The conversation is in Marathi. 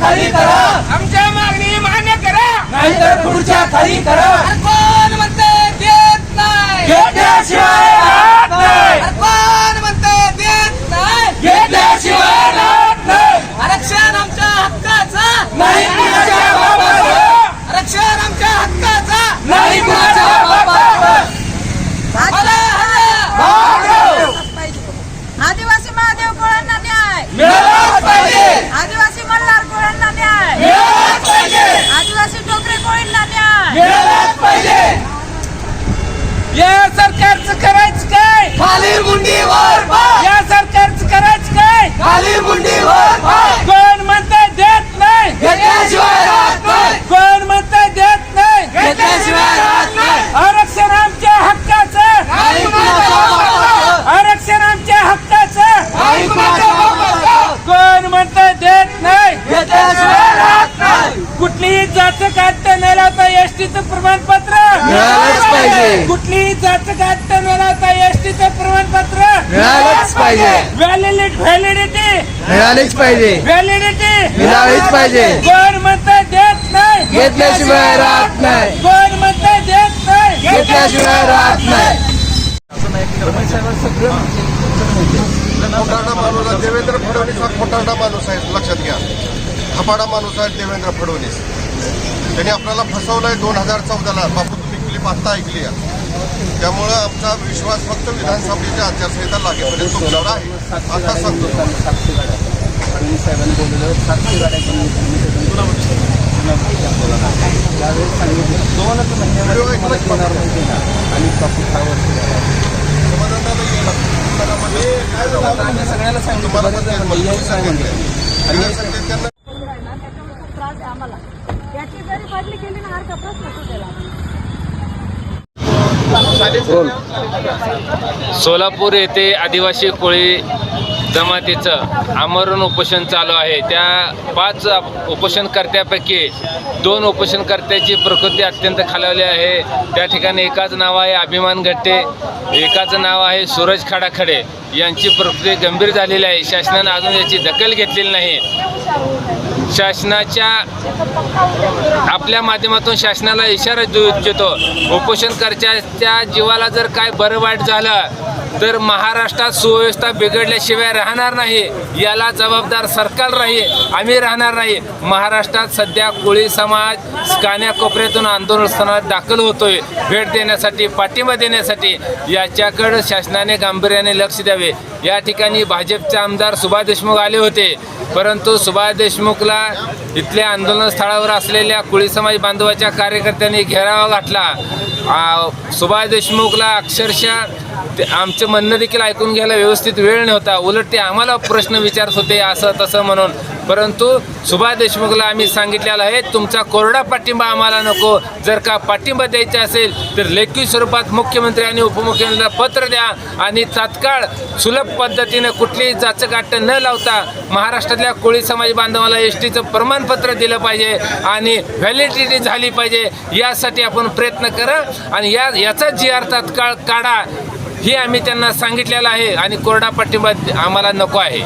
खाली करा. आमच्या मागणी मान्य करा. नाहीतर खुर्च्या खाली करा. कोण म्हणते देत नाही? घेतल्याशिवाय राहत नाही. अरे कोण म्हणते देत नाही? घेतल्याशिवाय राहत नाही. आरक्षण आमच्या हक्काचं. नाही आरक्षण आमच्या हक्काचं. नाही कुणाच्या बापाचं हला, हला. भागव! आदिवासी महादेव कोळ्यांना न्याय मिळालाच पाहिजे आदिवासी मल्हार कोळ्यांना न्याय मिळालाच पाहिजे आदिवासी डोकरे कोळींना न्याय मिळालाच पाहिजे या सरकारचं करायचं काय? खाली मुंडीवर पाय. या सरकारचं करायचं काय? खाली मुंडीवर पाय. कोण म्हणते देत नाही? घेतल्याशिवाय राहत नाही. कोण म्हणते देत नाही? घेतल्याशिवाय राहत नाही. आरक्षण आमच्या हक्काचं. नाही कुणाच्या बापाचं? आरक्षण आमच्या हक्काचं. नाही कुणाच्या बापाचं? कोण म्हणते देत नाही? घेतल्याशिवाय राहत नाही. कुठलीही जात काढता न लावता एसटीचं प्रमाणपत्र पाहिजे. कुठलीही जात न लावता एसटीचं प्रमाणपत्र मिळालंच पाहिजे. व्हॅलिडिटी व्हॅलिडिटी मिळालीच पाहिजे. व्हॅलिडिटी मिळालीच पाहिजे. कोण म्हणते देत नाही. घेतल्याशिवाय राहत नाही. कोण म्हणते देत नाही. घेतल्याशिवाय राहत नाही. खोटारडा माणूस आहे देवेंद्र फडणवीस हा खोटारडा माणूस आहे लक्षात घ्या खपाडा माणूस आहे देवेंद्र फडणवीस त्यांनी आपल्याला फसवलंय दोन हजार चौदाला बापू क्लिप आत्ता ऐकली आहे त्यामुळं आमचा विश्वास फक्त विधानसभेची आचारसंहिता लागेपर्यंत तुमच्यावर आहे आता सांगतो तुम्हाला. व्हिडिओ ऐकला की समाधानदादा येईल. काय झालं? तुम्हाला पण ते मला सांगितलंय. सगळ्या सांगितलंय. त्यांना त्याच्यामुळे खूप त्रास आहे आम्हाला याची जरी बदली केली ना हरकत प्रश्न सुटेल सोलापूर येथे आदिवासी कोळी जमातीचं आमरण उपोषण चालू आहे. त्या पाच उपोषणकर्त्यापैकी दोन उपोषणकर्त्याची प्रकृती अत्यंत खालावली आहे. त्या ठिकाणी एकाच नाव आहे अभिमान घट्टे एकाचं नाव आहे सूरज खाडाखडे. यांची प्रकृती गंभीर झालेली आहे. शासनानं अजून याची दखल घेतलेली नाही. शासनाच्या आपल्या माध्यमातून शासनाला इशारा देऊ इच्छितो. उपोषणकर्त्याच्या जीवाला जर काय बरं वाईट झालं तर महाराष्ट्रात सुव्यवस्था बिघडल्याशिवाय राहणार नाही. याला जबाबदार सरकार राहील आम्ही राहणार नाही. महाराष्ट्रात सध्या कोळी समाज कान्याकोपऱ्यातून आंदोलन स्थानात दाखल होतोय. भेट देण्यासाठी पाठिंबा देण्यासाठी याच्याकडं शासनाने गांभीर्याने लक्ष द्यावे. या ठिकाणी भाजपचे आमदार सुभाष देशमुख आले होते. परंतु सुभाष देशमुखला इथल्या आंदोलन स्थळावर असलेल्या कोळी समाज बांधवाच्या कार्यकर्त्यांनी घेरावा घातला. सुभाष देशमुखला अक्षरशः ते आमचं म्हणणं देखील ऐकून घ्यायला व्यवस्थित वेळ नव्हता. उलट ते आम्हाला प्रश्न विचारत होते असं तसं म्हणून. परंतु सुभाष देशमुखला आम्ही सांगितलेलं आहे तुमचा कोरडा पाठिंबा आम्हाला नको. जर का पाठिंबा द्यायचा असेल तर लेखी स्वरूपात मुख्यमंत्री आणि उपमुख्यमंत्र्यांना पत्र द्या आणि तात्काळ सुलभ पद्धतीनं कुठलीही जाचकाट न लावता महाराष्ट्रातल्या कोळी समाज बांधवाला एस टीचं प्रमाणपत्र दिलं पाहिजे आणि व्हॅलिडिटी झाली पाहिजे यासाठी आपण प्रयत्न करा आणि या याचा जी आर तात्काळ काढा. हे आम्ही त्यांना सांगितलेलं आहे आणि कोरडा पाठिंबा आम्हाला नको आहे.